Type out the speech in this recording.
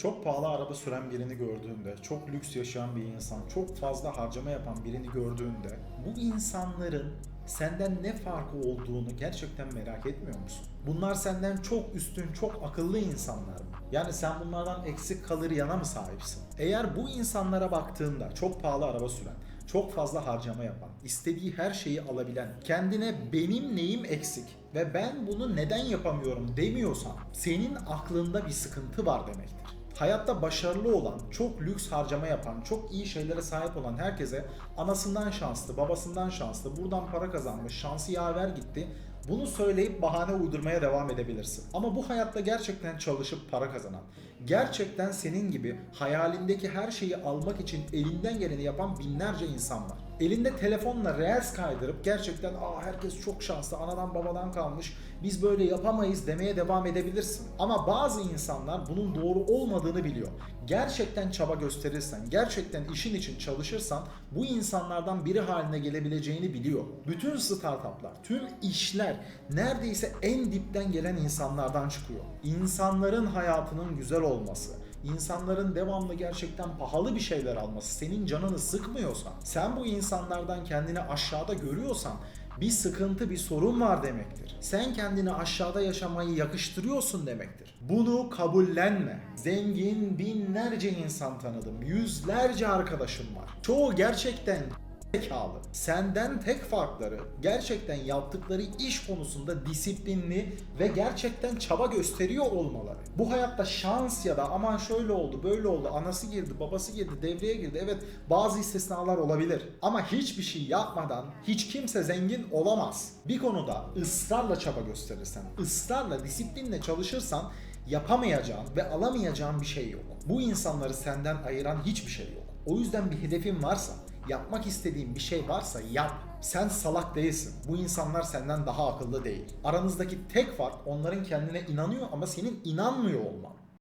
Çok pahalı araba süren birini gördüğünde, çok lüks yaşayan bir insan, çok fazla harcama yapan birini gördüğünde bu insanların senden ne farkı olduğunu gerçekten merak etmiyor musun? Bunlar senden çok üstün, çok akıllı insanlar mı? Yani sen bunlardan eksik kalır yana mı sahipsin? Eğer bu insanlara baktığında çok pahalı araba süren, çok fazla harcama yapan, istediği her şeyi alabilen, kendine benim neyim eksik ve ben bunu neden yapamıyorum demiyorsan senin aklında bir sıkıntı var demektir. Hayatta başarılı olan, çok lüks harcama yapan, çok iyi şeylere sahip olan herkese anasından şanslı, babasından şanslı, buradan para kazanmış, şansı yaver gitti. Bunu söyleyip bahane uydurmaya devam edebilirsin. Ama bu hayatta gerçekten çalışıp para kazanan, gerçekten senin gibi hayalindeki her şeyi almak için elinden geleni yapan binlerce insan var. Elinde telefonla reels kaydırıp gerçekten aa herkes çok şanslı, anadan babadan kalmış, biz böyle yapamayız demeye devam edebilirsin. Ama bazı insanlar bunun doğru olmadığını biliyor. Gerçekten çaba gösterirsen, gerçekten işin için çalışırsan bu insanlardan biri haline gelebileceğini biliyor. Bütün startuplar, tüm işler neredeyse en dipten gelen insanlardan çıkıyor. İnsanların hayatının güzel olması, insanların devamlı gerçekten pahalı bir şeyler alması senin canını sıkmıyorsa, sen bu insanlardan kendini aşağıda görüyorsan bir sıkıntı, bir sorun var demektir. Sen kendini aşağıda yaşamayı yakıştırıyorsun demektir. Bunu kabullenme. Zengin binlerce insan tanıdım. Yüzlerce arkadaşım var. Çoğu gerçekten zekalı. Senden tek farkları gerçekten yaptıkları iş konusunda disiplinli ve gerçekten çaba gösteriyor olmaları. Bu hayatta şans ya da aman şöyle oldu, böyle oldu, anası girdi, babası girdi, devreye girdi. Evet bazı istisnalar olabilir. Ama hiçbir şey yapmadan hiç kimse zengin olamaz. Bir konuda ısrarla çaba gösterirsen, ısrarla, disiplinle çalışırsan yapamayacağın ve alamayacağın bir şey yok. Bu insanları senden ayıran hiçbir şey yok. O yüzden bir hedefin varsa, yapmak istediğin bir şey varsa yap. Sen salak değilsin. Bu insanlar senden daha akıllı değil. Aranızdaki tek fark onların kendine inanıyor ama senin inanmıyor olman.